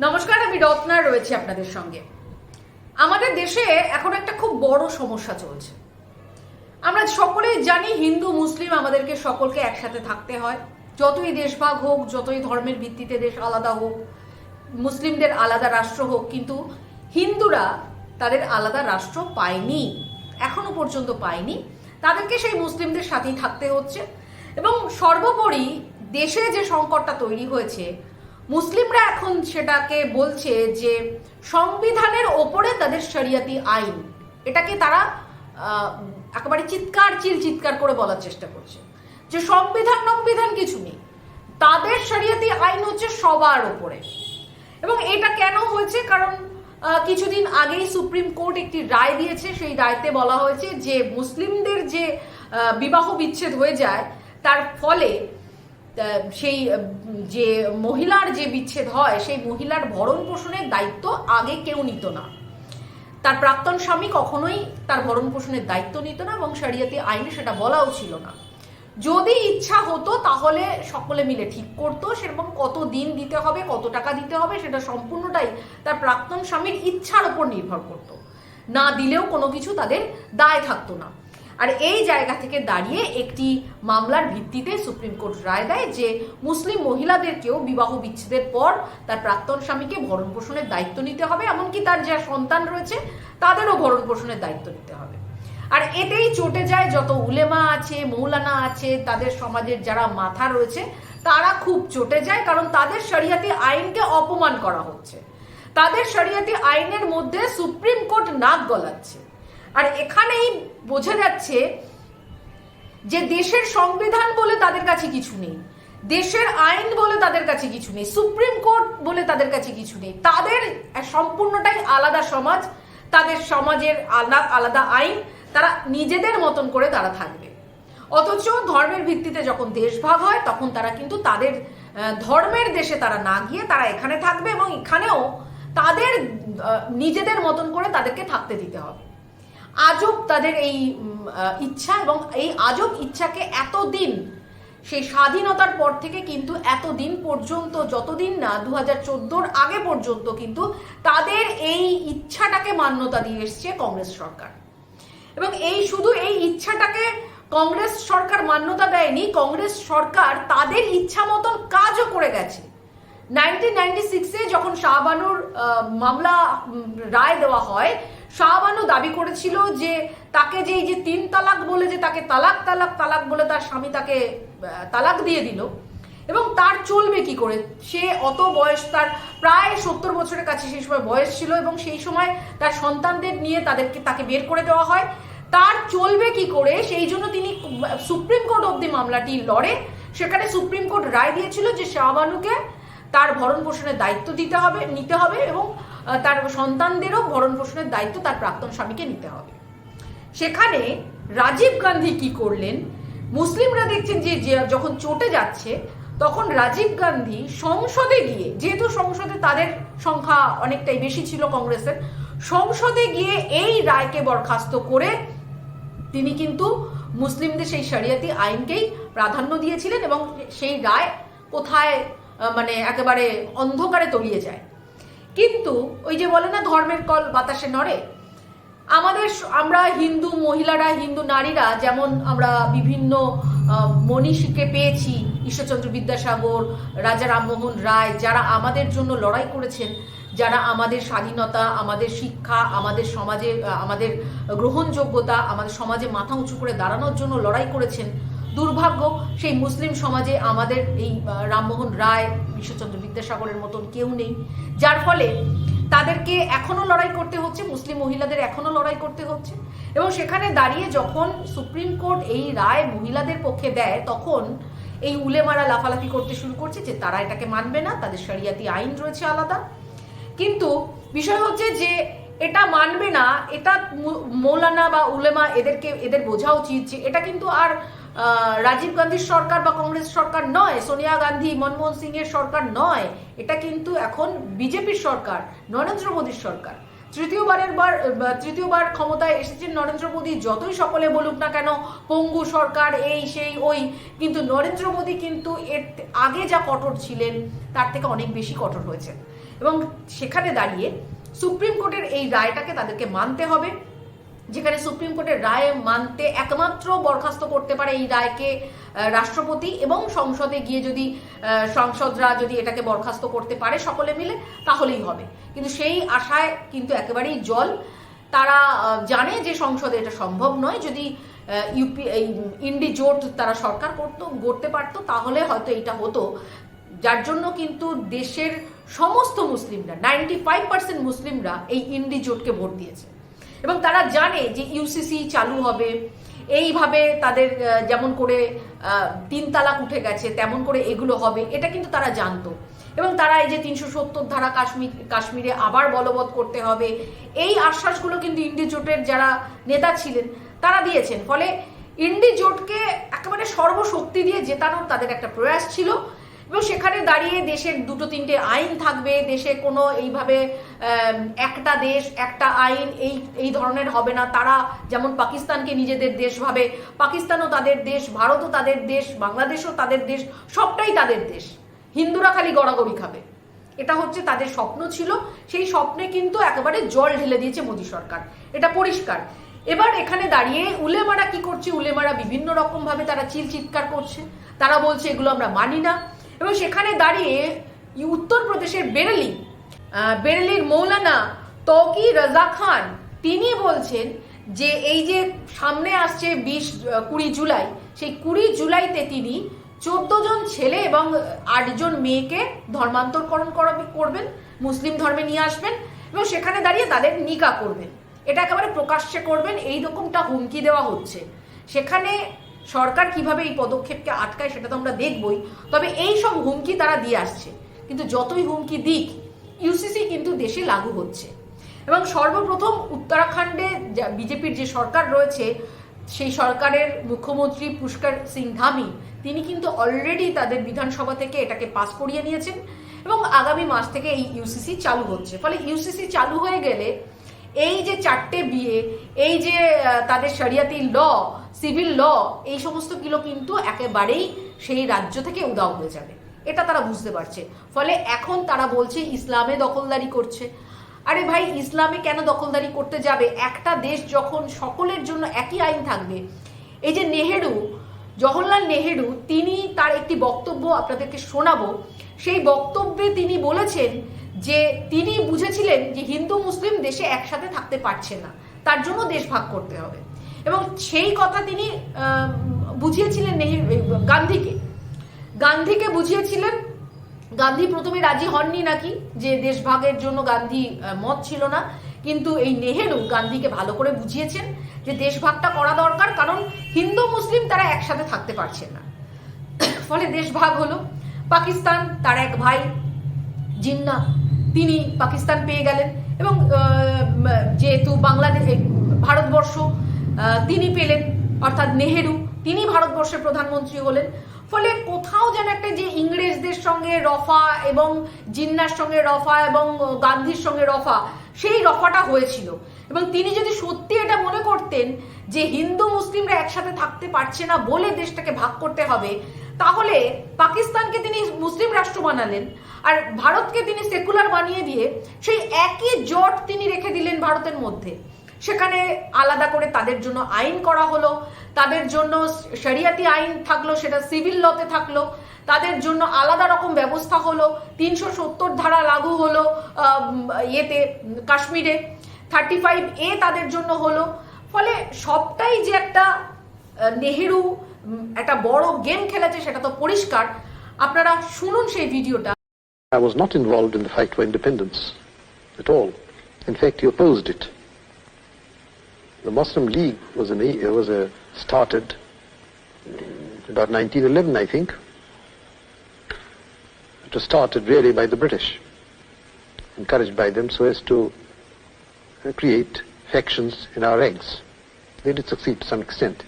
নমস্কার, আমি রত্না রয়েছি আপনাদের সঙ্গে। আমাদের দেশে এখন একটা খুব বড় সমস্যা চলছে। আমরা সকলেই জানি হিন্দু, মুসলিম আমাদেরকে সকলকে একসাথে থাকতে হয়। যতই দেশভাগ হোক, যতই ধর্মের ভিত্তিতে দেশ আলাদা হোক, মুসলিমদের আলাদা রাষ্ট্র হোক, কিন্তু হিন্দুরা তাদের আলাদা রাষ্ট্র পায়নি, এখনও পর্যন্ত পায়নি। তাদেরকে সেই মুসলিমদের সাথেই থাকতে হচ্ছে। এবং সর্বোপরি দেশে যে সংকটটা তৈরি হয়েছে মুসলিমরা এখন সেটাকে বলছে যে সংবিধানের ওপরে তাদের শরিয়াতি আইন। এটাকে তারা একেবারে চিৎকার, চিল চিৎকার করে বলার চেষ্টা করছে। যে সংবিধান সংবিধান কিছু নেই। তাদের শরিয়াতি আইন হচ্ছে সবার ওপরে। এবং এটা কেন হয়েছে? কারণ কিছুদিন আগেই সুপ্রিম কোর্ট একটি রায় দিয়েছে। সেই রায়তে বলা হয়েছে যে মুসলিমদের যে বিবাহ বিচ্ছেদ হয়ে যায়, তার ফলে সেই যে মহিলার যে বিচ্ছেদ হয়, সেই মহিলার ভরণ পোষণের দায়িত্ব আগে কেউ নিত না। তার প্রাক্তন স্বামী কখনোই তার ভরণ পোষণের দায়িত্ব নিত না এবং সারিয়াতি আইনে সেটা বলাও ছিল না। যদি ইচ্ছা হতো, তাহলে সকলে মিলে ঠিক করতো, সেরকম কত দিন দিতে হবে, কত টাকা দিতে হবে, সেটা সম্পূর্ণটাই তার প্রাক্তন স্বামীর ইচ্ছার উপর নির্ভর করতো। না দিলেও কোনো কিছু তাদের দায় থাকতো না। আর এই জায়গা থেকে দাঁড়িয়ে একটি মামলার ভিত্তিতে সুপ্রিম কোর্ট রায় দেয় যে মুসলিম মহিলাদেরকেও বিবাহ বিচ্ছেদের পর তার প্রাক্তন স্বামীকে ভরণ পোষণের দায়িত্ব নিতে হবে, এমনকি তার যা সন্তান রয়েছে তাদেরও ভরণ পোষণের দায়িত্ব নিতে হবে। আর এতেই চটে যায় যত উলেমা আছে, মৌলানা আছে, তাদের সমাজের যারা মাথা রয়েছে, তারা খুব চটে যায় কারণ তাদের শরিয়াতি আইনকে অপমান করা হচ্ছে। তাদের শরিয়াতি আইনের মধ্যে সুপ্রিম কোর্ট নাক গলাচ্ছে। আর এখানেই বোঝা যাচ্ছে যে দেশের সংবিধান বলে তাদের কাছে কিছু নেই, দেশের আইন বলে তাদের কাছে কিছু নেই, সুপ্রিম কোর্ট বলে তাদের কাছে কিছু নেই। তাদের সম্পূর্ণটাই আলাদা সমাজ, তাদের সমাজের আলাদা আলাদা আইন, তারা নিজেদের মতন করে তারা থাকবে। অথচ ধর্মের ভিত্তিতে যখন দেশভাগ হয়, তখন তারা কিন্তু তাদের ধর্মের দেশে তারা না গিয়ে তারা এখানে থাকবে এবং এখানেও তাদের নিজেদের মতন করে তাদেরকে থাকতে দিতে হবে। আজব তাদের এই ইচ্ছা এবং এই আজব ইচ্ছাকে এতদিন, সেই স্বাধীনতার পর থেকে কিন্তু এতদিন পর্যন্ত, যতদিন না দু হাজার আগে পর্যন্ত কিন্তু তাদের এই ইচ্ছাটাকে মান্যতা দিয়ে এসছে কংগ্রেস সরকার। এবং এই শুধু এই ইচ্ছাটাকে কংগ্রেস সরকার মান্যতা দেয়নি, কংগ্রেস সরকার তাদের ইচ্ছা মতন কাজও করে গেছে। নাইনটিন নাইনটি সিক্সে যখন শাহবানুর মামলা রায় দেওয়া হয় শাহবানু দাবি করেছিল যে তাকে যে এই যে তিন তালাক বলে যে তাকে তালাক তালাক তালাক বলে তার স্বামী তাকে তালাক দিয়ে দিল। এবং তার চলবে কি করে? সে অত বয়স, তার প্রায় সত্তর বছরের কাছে সেই সময় বয়স ছিল এবং সেই সময় তার সন্তানদের নিয়ে তাদেরকে, তাকে বের করে দেওয়া হয়। তার চলবে কি করে? সেই জন্য তিনি সুপ্রিম কোর্ট অব্দি মামলাটি লড়ে। সেখানে সুপ্রিম কোর্ট রায় দিয়েছিল যে শাহবানুকে তার ভরণ পোষণের দায়িত্ব দিতে হবে, নিতে হবে এবং তার সন্তানদেরও ভরণ পোষণের দায়িত্ব তার প্রাক্তন স্বামীকে নিতে হবে। সেখানে রাজীব গান্ধী কি করলেন? মুসলিমরা দেখছেন যে যখন চটে যাচ্ছে, তখন রাজীব গান্ধী সংসদে গিয়ে, যেহেতু সংসদে তাদের সংখ্যা অনেকটাই বেশি ছিল কংগ্রেসের, সংসদে গিয়ে এই রায়কে বরখাস্ত করে তিনি কিন্তু মুসলিমদের সেই শরিয়াতি আইনকেই প্রাধান্য দিয়েছিলেন এবং সেই রায় কোথায় মানে একেবারে অন্ধকারে তলিয়ে যায়। কিন্তু ওই যে বলে না ধর্মের কল বাতাসে নড়ে, আমাদের আমরা হিন্দু মহিলারা, হিন্দু নারীরা যেমন আমরা বিভিন্ন মনীষীকে পেয়েছি, ঈশ্বরচন্দ্র বিদ্যাসাগর, রাজা রামমোহন রায়, যারা আমাদের জন্য লড়াই করেছেন, যারা আমাদের স্বাধীনতা, আমাদের শিক্ষা, আমাদের সমাজে আমাদের গ্রহণযোগ্যতা, আমাদের সমাজে মাথা উঁচু করে দাঁড়ানোর জন্য লড়াই করেছেন দুর্ভাগ্য, সেই মুসলিম সমাজে আমাদের এই রামমোহন রায় ঈশ্বরচন্দ্র বিদ্যাসাগরের মতন কেউ নেই। যার ফলে তাদেরকে এখনও লড়াই করতে হচ্ছে, মুসলিম মহিলাদের এখনও লড়াই করতে হচ্ছে। এবং সেখানে দাঁড়িয়ে যখন সুপ্রিম কোর্ট এই রায় মহিলাদের পক্ষে দেয়, তখন এই উলেমারা লাফালাফি করতে শুরু করছে যে তারা এটাকে মানবে না, তাদের শরিয়াতি আইন রয়েছে আলাদা। কিন্তু বিষয় হচ্ছে যে এটা মানবে না, এটা মৌলানা বা উলেমা এদেরকে, এদের বোঝা উচিত যে এটা কিন্তু আর রাজীব গান্ধীর সরকার বা কংগ্রেস সরকার নয়, সোনিয়া গান্ধী, মনমোহন সিং এর সরকার নয়, এটা কিন্তু এখন বিজেপির সরকার, নরেন্দ্র মোদীর সরকার। তৃতীয়বারের বার তৃতীয়বার ক্ষমতায় এসেছেন নরেন্দ্র মোদী, যতই সকলে বলুক না কেন, পঙ্গু সরকার, এই, সেই, ওই, কিন্তু নরেন্দ্র মোদী কিন্তু এর আগে যা কঠোর ছিলেন, তার থেকে অনেক বেশি কঠোর হয়েছেন। এবং সেখানে দাঁড়িয়ে সুপ্রিম কোর্টের এই রায়টাকে তাদেরকে মানতে হবে। যেখানে সুপ্রিম কোর্টের রায় মানতে একমাত্র বরখাস্ত করতে পারে এই রায়কে রাষ্ট্রপতি এবং সংসদে গিয়ে যদি সংসদরা যদি এটাকে বরখাস্ত করতে পারে সকলে মিলে, তাহলেই হবে। কিন্তু সেই আশায় কিন্তু একেবারেই জল। তারা জানে যে সংসদে এটা সম্ভব নয়। যদি ইউপি এই ইন্ডি জোট তারা সরকার করতো, গড়তে পারতো, তাহলে হয়তো এটা হতো। যার জন্য কিন্তু দেশের সমস্ত মুসলিমরা নাইনটি ফাইভ পার্সেন্ট মুসলিমরা এই ইন্ডি জোটকে ভোট দিয়েছে। এবং তারা জানে যে ইউসিসি চালু হবে। এইভাবে তাদের যেমন করে তিন তালাক উঠে গেছে, তেমন করে এগুলো হবে, এটা কিন্তু তারা জানতো। এবং তারা এই যে তিনশো সত্তর ধারা কাশ্মীর, কাশ্মীরে আবার বলবৎ করতে হবে, এই আশ্বাসগুলো কিন্তু ইন্ডি জোটের যারা নেতা ছিলেন, তারা দিয়েছেন। ফলে ইন্ডি জোটকে একেবারে সর্বশক্তি দিয়ে জেতানোর তাদের একটা প্রয়াস ছিল। এবং সেখানে দাঁড়িয়ে দেশের দুটো তিনটে আইন থাকবে, দেশে কোনো এইভাবে একটা দেশ, একটা আইন, এই এই ধরনের হবে না। তারা যেমন পাকিস্তানকে নিজেদের দেশ ভাবে, পাকিস্তানও তাদের দেশ, ভারতও তাদের দেশ, বাংলাদেশও তাদের দেশ, সবটাই তাদের দেশ। হিন্দুরা খালি গড়াগড়ি খাবে। এটা হচ্ছে তাদের স্বপ্ন ছিল। সেই স্বপ্নে কিন্তু একেবারে জল ঢেলে দিয়েছে মোদী সরকার। এটা পরিষ্কার। এবার এখানে দাঁড়িয়ে উলেমারা কি করছে? উলেমারা বিভিন্ন রকম ভাবে তারা চিল চিৎকার করছে। তারা বলছে, এগুলো আমরা মানি না। এবং সেখানে দাঁড়িয়ে উত্তরপ্রদেশের বেরেলি বেরেলির মৌলানা তকি রাজা খান, তিনি বলছেন যে এই যে সামনে আসছে বিশ কুড়ি জুলাই, সেই কুড়ি জুলাইতে তিনি চোদ্দ জন ছেলে এবং আটজন মেয়েকে ধর্মান্তরকরণ করাবে- করবেন, মুসলিম ধর্মে নিয়ে আসবেন এবং সেখানে দাঁড়িয়ে তাদের নিকা করবেন। এটা একেবারে প্রকাশ্যে করবেন, এই রকমটা হুমকি দেওয়া হচ্ছে। সেখানে সরকার কীভাবে এই পদক্ষেপকে আটকায় সেটা তো আমরা দেখবই। তবে এই সব হুমকি তারা দিয়ে আসছে। কিন্তু যতই হুমকি দিক ইউসিসি কিন্তু দেশে লাগু হচ্ছে। এবং সর্বপ্রথম উত্তরাখণ্ডে বিজেপির যে সরকার রয়েছে, সেই সরকারের মুখ্যমন্ত্রী পুষ্কর সিং ধামি, তিনি কিন্তু অলরেডি তাদের বিধানসভা থেকে এটাকে পাস করিয়ে নিয়েছেন এবং আগামী মাস থেকে এই ইউসিসি চালু হচ্ছে। ফলে ইউসিসি চালু হয়ে গেলে এই যে চারটে বিয়ে, এই যে তাদের শরিয়াতি ল সিভিল ল, এই সমস্তগুলো কিন্তু একেবারেই সেই রাজ্য থেকে উদাও হয়ে যাবে। এটা তারা বুঝতে পারছে। ফলে এখন তারা বলছে, ইসলামে দখলদারি করছে। আরে ভাই, ইসলামে কেন দখলদারি করতে যাবে? একটা দেশ যখন সকলের জন্য একই আইন থাকবে। এই যে নেহেরু, জওহরলাল নেহেরু, তিনি তার একটি বক্তব্য আপনাদেরকে শোনাবো। সেই বক্তব্যে তিনি বলেছেন যে, তিনি বুঝেছিলেন যে হিন্দু মুসলিম দেশে একসাথে থাকতে পারছে না। তার জন্য দেশ ভাগ করতে হবে। এবং সেই কথা তিনি বুঝিয়েছিলেন গান্ধীকে। গান্ধীকে বুঝিয়েছিলেন, গান্ধী প্রথমে রাজি হননি নাকি, যে দেশভাগের জন্য গান্ধী মত ছিল না, কিন্তু এই নেহেরু গান্ধীকে ভালো করে বুঝিয়েছেন যে দেশভাগটা করা দরকার, কারণ হিন্দু, মুসলিম তারা একসাথে থাকতে পারছে না। ফলে দেশভাগ হলো, পাকিস্তান তার এক ভাই, জিন্না, তিনি পাকিস্তান পেয়ে গেলেন এবং যেহেতু বাংলাদেশ ভারতবর্ষ তিনি পেলেন, অর্থাৎ নেহেরু, তিনি ভারতবর্ষের প্রধানমন্ত্রী হলেন। ফলে কোথাও যেন একটা যে ইংরেজদের সঙ্গে রফা এবং জিন্নার সঙ্গে রফা এবং গান্ধীর সঙ্গে রফা, সেই রফাটা হয়েছিল। এবং তিনি যদি সত্যি এটা মনে করতেন যে হিন্দু মুসলিমরা একসাথে থাকতে পারছে না বলে দেশটাকে ভাগ করতে হবে, তাহলে পাকিস্তানকে তিনি মুসলিম রাষ্ট্র বানালেন আর ভারতকে তিনি সেকুলার বানিয়ে দিয়ে সেই একই জট তিনি রেখে দিলেন ভারতের মধ্যে। সেখানে আলাদা করে তাদের জন্য আইন করা হলো তাদের জন্য শরিয়াতি আইন থাকল সেটা সিভিল লতে থাকল তাদের জন্য আলাদা রকম ব্যবস্থা হলো তিনশো সত্তর ধারা লাগু হলো ইয়েতে কাশ্মীরে থার্টি ফাইভ এ তাদের জন্য হলো ফলে সবটাই যে একটা নেহেরু একটা বড় গেম খেলেছে সেটা তো পরিষ্কার আপনারা শুনুন সেই ভিডিওটা I was not involved in the fight for independence at all. In fact, he opposed it. The Muslim League was, an, was a, started about 1911, I think. It was started really by the British, encouraged by them so as to uh, create factions in our ranks. They did succeed to some extent.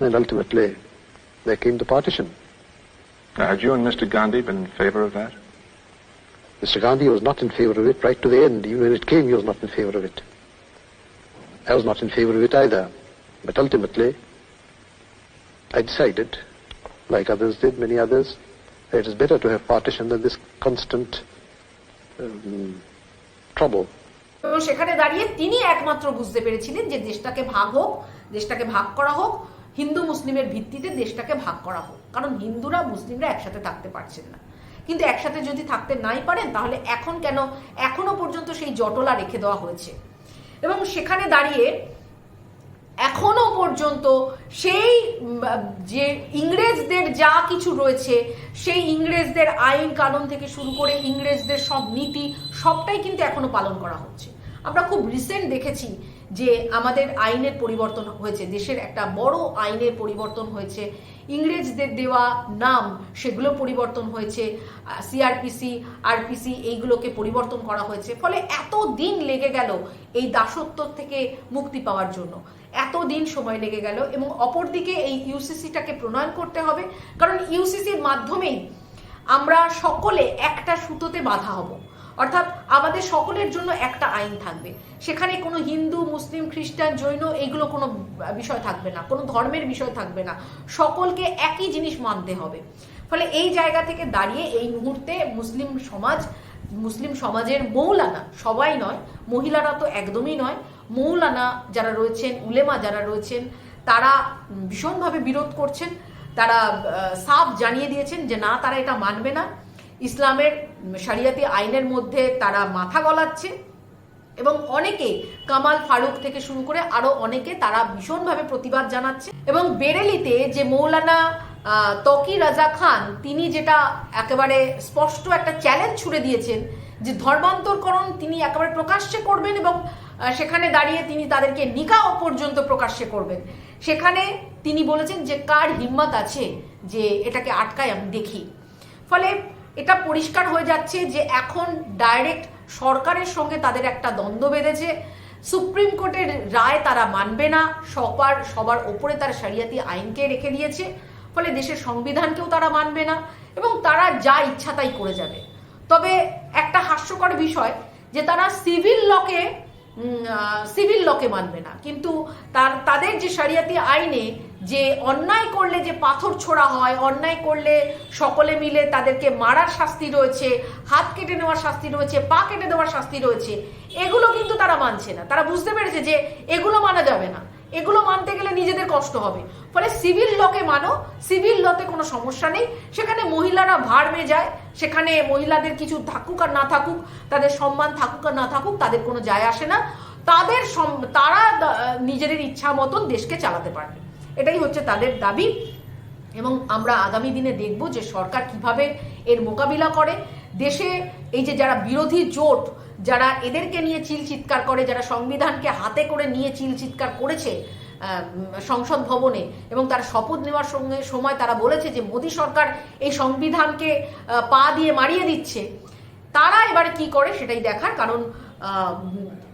And ultimately, there came the partition. Now, had you and Mr. Gandhi been in favor of that? Mr. Gandhi was not in favor of it right to the end. Even when it came, he was not in favor of it. I was not in favor of it either. But ultimately, I decided, like others did, many others, that it is better to have partition than this constant um, trouble. এবং সেখানে দাঁড়িয়ে তিনি একমাত্র বুঝতে পেরেছিলেন যে দেশটাকে ভাগ হোক দেশটাকে ভাগ করা হোক হিন্দু মুসলিমের ভিত্তিতে দেশটাকে ভাগ করা হোক কারণ হিন্দুরা মুসলিমরা একসাথে থাকতে পারছেন না কিন্তু একসাথে যদি থাকতে নাই পারেন তাহলে এখন কেন এখনও পর্যন্ত সেই জটলা রেখে দেওয়া হয়েছে এবং সেখানে দাঁড়িয়ে এখনও পর্যন্ত সেই যে ইংরেজদের যা কিছু রয়েছে, সেই ইংরেজদের আইন কানুন থেকে শুরু করে ইংরেজদের সব নীতি, সবটাই কিন্তু এখনও পালন করা হচ্ছে। আমরা খুব রিসেন্ট দেখেছি যে আমাদের আইনের পরিবর্তন হয়েছে, দেশের একটা বড় আইনের পরিবর্তন হয়েছে, ইংরেজদের দেওয়া নাম সেগুলো পরিবর্তন হয়েছে সিআরপিসি আরপিসি এইগুলোকে পরিবর্তন করা হয়েছে। ফলে এত দিন লেগে গেল এই দাসত্ব থেকে মুক্তি পাওয়ার জন্য। এত দিন সময় লেগে গেল এবং অপরদিকে এই ইউসিসিটাকে প্রণয়ন করতে হবে, কারণ ইউসিসির মাধ্যমেই আমরা সকলে একটা সুতোতে বাধা হব। অর্থাৎ আমাদের সকলের জন্য একটা আইন থাকবে। সেখানে কোনো হিন্দু, মুসলিম, খ্রিস্টান, জৈন এইগুলো কোনো বিষয় থাকবে না, কোনো ধর্মের বিষয় থাকবে না। সকলকে একই জিনিস মানতে হবে। ফলে এই জায়গা থেকে দাঁড়িয়ে এই মুহূর্তে মুসলিম সমাজ, মুসলিম সমাজের মৌলানা সবাই নয়, মহিলারা তো একদমই নয়, মৌলানা যারা রয়েছেন, উলেমা যারা রয়েছেন, তারা ভীষণভাবে বিরোধ করছেন। তারা সাফ জানিয়ে দিয়েছেন যে না, তারা এটা মানবে না। ইসলামের শরিয়াতি আইনের মধ্যে তারা মাথা গলাচ্ছে এবং অনেকে কামাল ফারুক থেকে শুরু করে আরও অনেকে তারা ভীষণভাবে প্রতিবাদ জানাচ্ছে। এবং বেরেলিতে যে মৌলানা তকি রাজা খান, তিনি যেটা একেবারে স্পষ্ট একটা চ্যালেঞ্জ ছুড়ে দিয়েছেন যে ধর্মান্তরকরণ তিনি একেবারে প্রকাশ্যে করবেন এবং সেখানে দাঁড়িয়ে তিনি তাদেরকে নিকাহ পর্যন্ত প্রকাশ্যে করবেন। সেখানে তিনি বলেছেন যে কার হিম্মত আছে যে এটাকে আটকায় আমি দেখি। ফলে এটা পরিষ্কার হয়ে যাচ্ছে যে এখন ডাইরেক্ট সরকারের সঙ্গে তাদের একটা দ্বন্দ্ব বেঁধেছে। সুপ্রিম কোর্টের রায় তারা মানবে না, সবার সবার ওপরে তার শরিয়াতি আইনকে রেখে দিয়েছে, ফলে দেশের সংবিধানকেও তারা মানবে না, এবং তারা যা ইচ্ছা তাই করে যাবে। তবে একটা হাস্যকর বিষয় যে তারা সিভিল লকে সিভিল লকে মানবে না। কিন্তু তার, তাদের যে শরিয়াতি আইনে যে অন্যায় করলে যে পাথর ছোড়া হয়, অন্যায় করলে সকলে মিলে তাদেরকে মারার শাস্তি রয়েছে, হাত কেটে নেওয়ার শাস্তি রয়েছে, পা কেটে দেওয়ার শাস্তি রয়েছে, এগুলো কিন্তু তারা মানছে না। তারা বুঝতে পেরেছে যে এগুলো মানা যাবে না। এগুলো মানতে গেলে নিজেদের কষ্ট হবে। ফলে সিভিল লকে মানো, সিভিল লতে কোনো সমস্যা নেই। সেখানে মহিলারা ভাড় মেয়ে যায়, সেখানে মহিলাদের কিছু থাকুক আর না থাকুক, তাদের সম্মান থাকুক আর না থাকুক, তাদের কোনো যায় আসে না। তাদের তারা নিজেদের ইচ্ছা মতন দেশকে চালাতে পারবে। এটাই হচ্ছে তাদের দাবি। এবং আমরা আগামী দিনে দেখব যে সরকার কীভাবে এর মোকাবিলা করে। দেশে এই যে যারা বিরোধী জোট, যারা এদেরকে নিয়ে চিল চিৎকার করে, যারা সংবিধানকে হাতে করে নিয়ে চিল চিৎকার করেছে সংসদ ভবনে, এবং তারা শপথ নেওয়ার সঙ্গে সময় তারা বলেছে যে মোদী সরকার এই সংবিধানকে পা দিয়ে মারিয়ে দিচ্ছে, তারা এবারে কি করে সেটাই দেখার। কারণ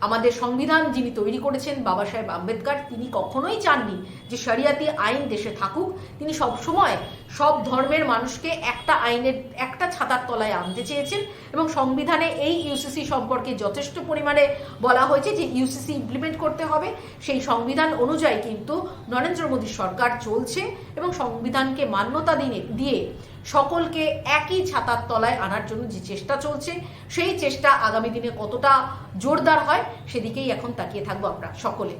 আমাদের সংবিধান যিনি তৈরি করেছেন বাবা সাহেব আম্বেদকর, তিনি কখনোই চাননি যে শরিয়াতি আইন দেশে থাকুক। তিনি সব সময় সব ধর্মের মানুষকে একটা আইনের, একটা ছাতার তলায় আনতে চেয়েছেন এবং সংবিধানে এই ইউসিসি সম্পর্কে যথেষ্ট পরিমাণে বলা হয়েছে যে ইউসিসি ইমপ্লিমেন্ট করতে হবে। সেই সংবিধান অনুযায়ী কিন্তু নরেন্দ্র মোদী সরকার চলছে এবং সংবিধানকে মান্যতা দিয়ে দিয়ে সকলকে একই ছাতার তলায় আনার জন্য যে চেষ্টা চলছে, সেই চেষ্টা আগামী দিনে কতটা জোরদার হয় সেদিকেই এখন তাকিয়ে থাকব আমরা সকলে।